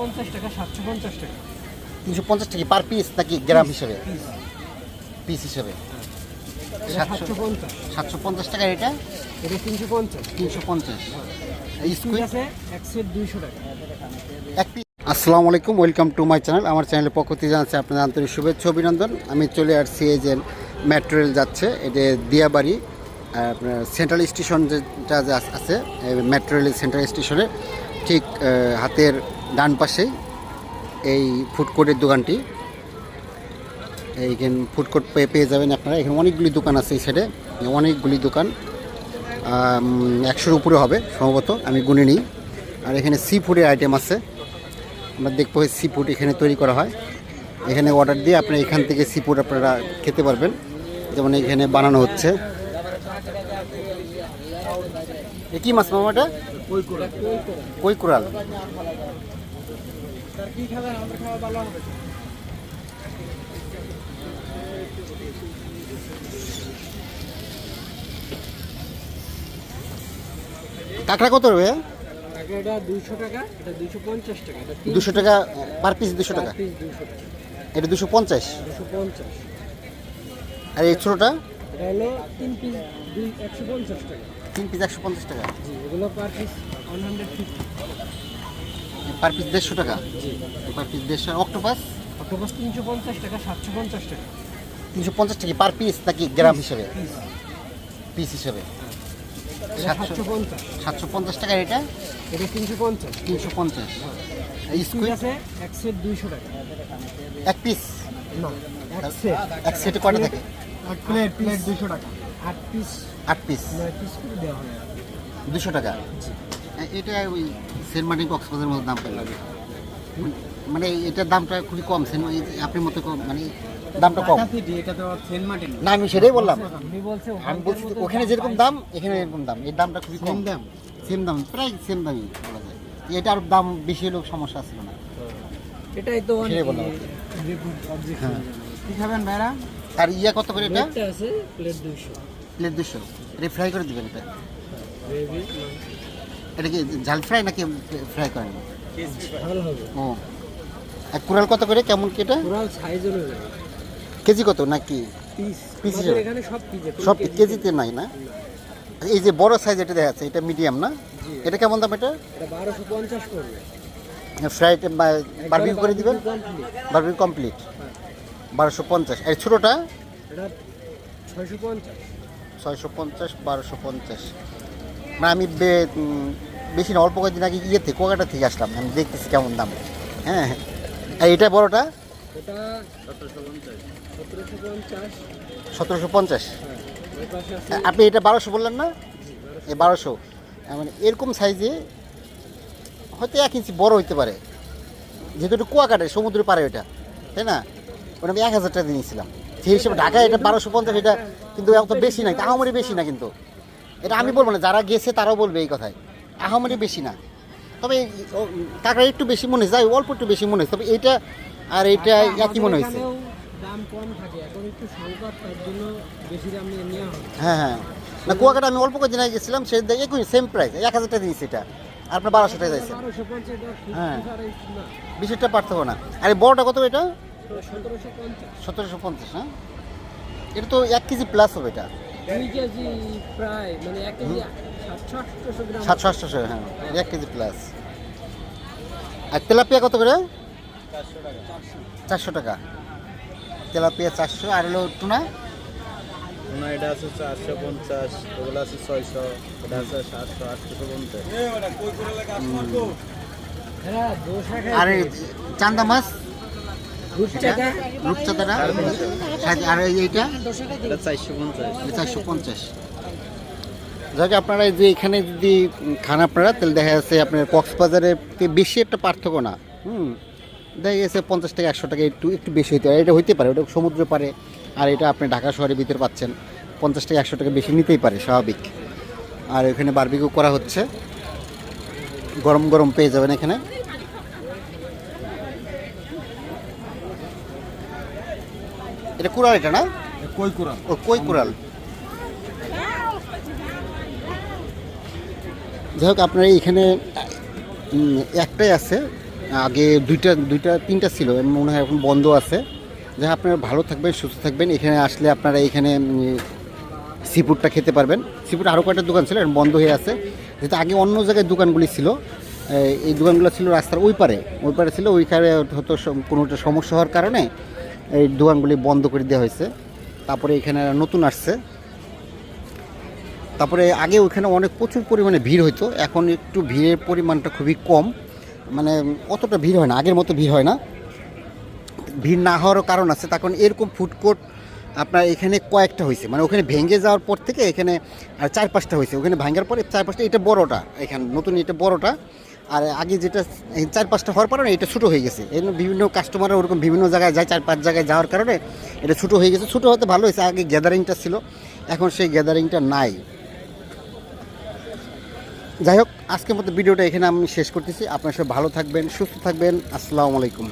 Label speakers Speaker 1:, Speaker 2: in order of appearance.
Speaker 1: পঞ্চাশ টাকা সাতশো পঞ্চাশ টাকা।
Speaker 2: তিনশো পঞ্চাশ টাকা পার পিস নাকি গ্রাম হিসেবে?
Speaker 1: পিস
Speaker 2: হিসেবে। সাতশো
Speaker 1: পঞ্চাশ।
Speaker 2: সাতশো পঞ্চাশ এটা?
Speaker 1: এটা তিনশো পঞ্চাশ।
Speaker 2: তিনশো পঞ্চাশ।
Speaker 1: টাকা।
Speaker 2: আসসালামু আলাইকুম ওয়েলকাম টু মাই চ্যানেল আমার চ্যানেলের পক্ষ থেকে জানাচ্ছি আপনাদের আন্তরিক শুভেচ্ছা অভিনন্দন। আমি চলে আসছি এই যে মেট্রো রেল যাচ্ছে এটা দিয়াবাড়ি আর আপনার সেন্ট্রাল স্টেশন যেটা আছে মেট্রো রেলের সেন্ট্রাল স্টেশনের ঠিক হাতের ডান পাশেই এই ফুড কোর্টের দোকানটি। এইখানে ফুড কোর্ট পেয়ে পেয়ে যাবেন আপনারা। এখানে অনেকগুলি দোকান আছে এই সাইডে অনেকগুলি দোকান একশোর উপরে হবে সম্ভবত আমি গুনে নিই। আর এখানে সি ফুডের আইটেম আছে। আমরা দেখব সি ফুড এখানে তৈরি করা হয়। এখানে অর্ডার দিয়ে আপনি এখান থেকে সি ফুড আপনারা খেতে পারবেন। যেমন এখানে বানানো হচ্ছে। কি মাছ মামাটা কই কুড়াল?
Speaker 1: কি আমাদের খাওয়া ভালো হবে।
Speaker 2: কাঁকড়া কত হবে
Speaker 1: এটা দুইশো টাকা এটা দুইশো পঞ্চাশ টাকা
Speaker 2: দুশো টাকা পার পিস দুশো টাকা? এটা দুশো পঞ্চাশ?
Speaker 1: দুশো পঞ্চাশ।
Speaker 2: আর এই ছোটোটা?
Speaker 1: এটা হলো তিন পিস দুই একশো পঞ্চাশ টাকা।
Speaker 2: তিন পিস একশো পঞ্চাশ টাকা।
Speaker 1: জি এগুলো per piece one hundred fifty
Speaker 2: per piece দেড়শো টাকা।
Speaker 1: জি।
Speaker 2: পার পিস দেড়শো অক্টোপাস
Speaker 1: অক্টোপাস তিনশো পঞ্চাশ টাকা সাতশো পঞ্চাশ টাকা।
Speaker 2: তিনশো পঞ্চাশ টাকা পার পিস নাকি গ্রাম হিসেবে?
Speaker 1: পিস
Speaker 2: হিসেবে। সাতশো
Speaker 1: পঞ্চাশ।
Speaker 2: সাতশো পঞ্চাশ টাকা এটা?
Speaker 1: এটা তিনশো পঞ্চাশ।
Speaker 2: তিনশো পঞ্চাশ।
Speaker 1: ঠিক আছে এক সেট দুইশো টাকা।
Speaker 2: এক পিস
Speaker 1: না এক সেট
Speaker 2: এক সেটে কয়টা থাকে?
Speaker 1: আট প্লেট প্লেট দুইশো টাকা। আট পিস
Speaker 2: আট পিস
Speaker 1: নয় পিস করে দেওয়া হয়।
Speaker 2: দুশো টাকা। এটা ওই সেন্ট মার্টিন কক্সবাজারের মতো দাম লাগে? মানে এটার দামটা খুবই কম সেন্ট আপনার মতো কম মানে দামটা কম।
Speaker 1: এটা
Speaker 2: না আমি সেটাই বললাম।
Speaker 1: আমি বলছি
Speaker 2: ওখানে যেরকম দাম এখানে এরকম দাম। এর দামটা খুবই কম। দাম? সেম দাম প্রায় সেম দামই বলা যায়। এটার দাম বেশি হলেও সমস্যা ছিল না।
Speaker 1: এটাই তো
Speaker 2: বললাম। হ্যাঁ।
Speaker 1: কি খাবেন ভাইরা?
Speaker 2: আর ইয়া কত করে এটা?
Speaker 1: প্লেট দুইশো।
Speaker 2: প্লেট দুশো এটা ফ্রাই করে দিবেন এটা। এটা কি ঝাল ফ্রাই নাকি ফ্রাই করেন? ও। আর কুড়াল কত করে? কেমন কি এটা?
Speaker 1: পুরাল সাইজ অনুযায়ী
Speaker 2: কেজি কত নাকি?
Speaker 1: পিস এখানে সব
Speaker 2: সব কেজিতে নাই না? এই যে বড় সাইজ এটা দেখা যাচ্ছে এটা মিডিয়াম না? এটা কেমন দাম এটা?
Speaker 1: বারোশো পঞ্চাশ করবে
Speaker 2: ফ্রাই বারবিউ করে দিবেন?
Speaker 1: complete।
Speaker 2: কমপ্লিট বারোশো পঞ্চাশ। আর ছোটোটা?
Speaker 1: ছয়শো পঞ্চাশ।
Speaker 2: ছয়শো পঞ্চাশ বারোশো পঞ্চাশ। না আমি বে- বেশি না অল্প কয়েকদিন আগে ইয়ে থেকে কোকাটা থেকে আসলাম। আমি দেখতেছি কেমন দাম। হ্যাঁ আর এটা বড়টা?
Speaker 1: এটা সতেরোশো পঞ্চাশ। হ্যাঁ ওই পাশে আছে
Speaker 2: আপনি এটা বারোশো বললেন না? এই বারোশো। মানে এরকম সাইজে হয়তো এক ইঞ্চি বড় হইতে পারে। যেহেতু একটু কুয়াকাটে সমুদ্রের পারে ওইটা। তাই না? ওটা আমি এক হাজার টাকা দিয়ে নিয়েছিলাম। সেই হিসেবে ঢাকায় এটা বারোশো পঞ্চাশ এটা কিন্তু এত বেশি না আহামরি বেশি না কিন্তু। এটা আমি বলব না যারা গেছে তারাও বলবে এই কথায় আহামরি বেশি না। তবে টাকা একটু বেশি মনে হয়েছে যাই অল্প একটু বেশি মনে হয়েছে তবে এইটা আর এইটা একই মনে হয়েছে।
Speaker 1: হয়।
Speaker 2: হ্যাঁ না কুয়াকাটা আমি অল্প কদিন আগে গেছিলাম সে একই সেম প্রাইস এক হাজার টাকা দিয়েছি এটা। আর আপনার বারোশো টাকা যাইছে হ্যাঁ। বিশেষটা পার্থক্য না। আর বড়টা কত এটা?
Speaker 1: সতেরোশো পঞ্চাশ।
Speaker 2: হ্যাঁ। এটা তো এক কেজি প্লাস হবে এটা।
Speaker 1: মানে সাতশো আটশোশো
Speaker 2: হ্যাঁ এক কেজি প্লাস আর তেলাপিয়া কত করে? চারশো টাকা। তেলাপিয়া চারশো আর হলো টুনা?
Speaker 3: না এটা আছে চারশো পঞ্চাশ ওগুলো আছে ছয়শো এটা আছে সাতশো পঞ্চাশ।
Speaker 2: আর এই চান্দা মাছ? রূপচাঁদাটা? আর এইটা?
Speaker 3: চারশো পঞ্চাশ।
Speaker 2: যাকে আপনারা এই যে এখানে যদি খান আপনারা তাহলে দেখা যাচ্ছে আপনার কক্সবাজারের বেশি একটা পার্থক্য না। হুম দেখা গেছে পঞ্চাশ টাকা একশো টাকা একটু একটু বেশি হইতে পারে। এটা হইতে পারে ওটা সমুদ্র পারে আর এটা আপনি ঢাকা শহরের ভিতরে পাচ্ছেন। পঞ্চাশ টাকা একশো টাকা বেশি নিতেই পারে স্বাভাবিক। আর এখানে বারবিকিউ করা হচ্ছে। গরম গরম পেয়ে যাবেন এখানে। এটা কুড়াল এটা না?
Speaker 3: কই কুড়া
Speaker 2: ও কই কুড়াল? যাই হোক আপনার এইখানে একটাই আছে। আগে দুইটা দুইটা তিনটা ছিল মনে হয় এখন বন্ধ আছে। যে আপনারা ভালো থাকবেন সুস্থ থাকবেন। এখানে আসলে আপনারা এখানে সি ফুডটা খেতে পারবেন। সি ফুড আরও কয়েকটা দোকান ছিল এখন বন্ধ হয়ে আছে। যেহেতু আগে অন্য জায়গায় দোকানগুলি ছিল এই- দোকানগুলো ছিল রাস্তার ওই পারে। ওই পারে ছিল ওইখানে হয়তো সম- কোনো একটা সমস্যা হওয়ার কারণে এই দোকানগুলি বন্ধ করে দেওয়া হয়েছে। তারপরে এখানে নতুন আসছে। তারপরে আগে ওখানে অনেক প্রচুর পরিমাণে ভিড় হতো এখন একটু ভিড়ের পরিমাণটা খুবই কম। মানে অতটা ভিড় হয় না, আগের মতো ভিড় হয় না। ভিড় না হওয়ারও কারণ আছে তখন এরকম ফুড কোর্ট আপনার এখানে কয়েকটা হয়েছে। মানে ওখানে ভেঙে যাওয়ার পর থেকে এখানে আর চার পাঁচটা হয়েছে। ওখানে ভাঙার পরে চার পাঁচটা এটা বড়টা, এখানে নতুন এটা বড়টা। আর আগে যেটা চার পাঁচটা হওয়ার কারণে এটা ছোটো হয়ে গেছে। এই বিভিন্ন কাস্টমাররা ওরকম বিভিন্ন জায়গায় যায়, চার পাঁচ জায়গায় যাওয়ার কারণে এটা ছোটো হয়ে গেছে। ছোটো হতে ভালো হয়েছে, আগে গ্যাদারিংটা ছিল, এখন সেই গ্যাদারিংটা নাই। যাই হোক, আজকের মতো ভিডিওটা এখানে আমি শেষ করতেছি। আপনার সব ভালো থাকবেন, সুস্থ থাকবেন। আসসালামু আলাইকুম।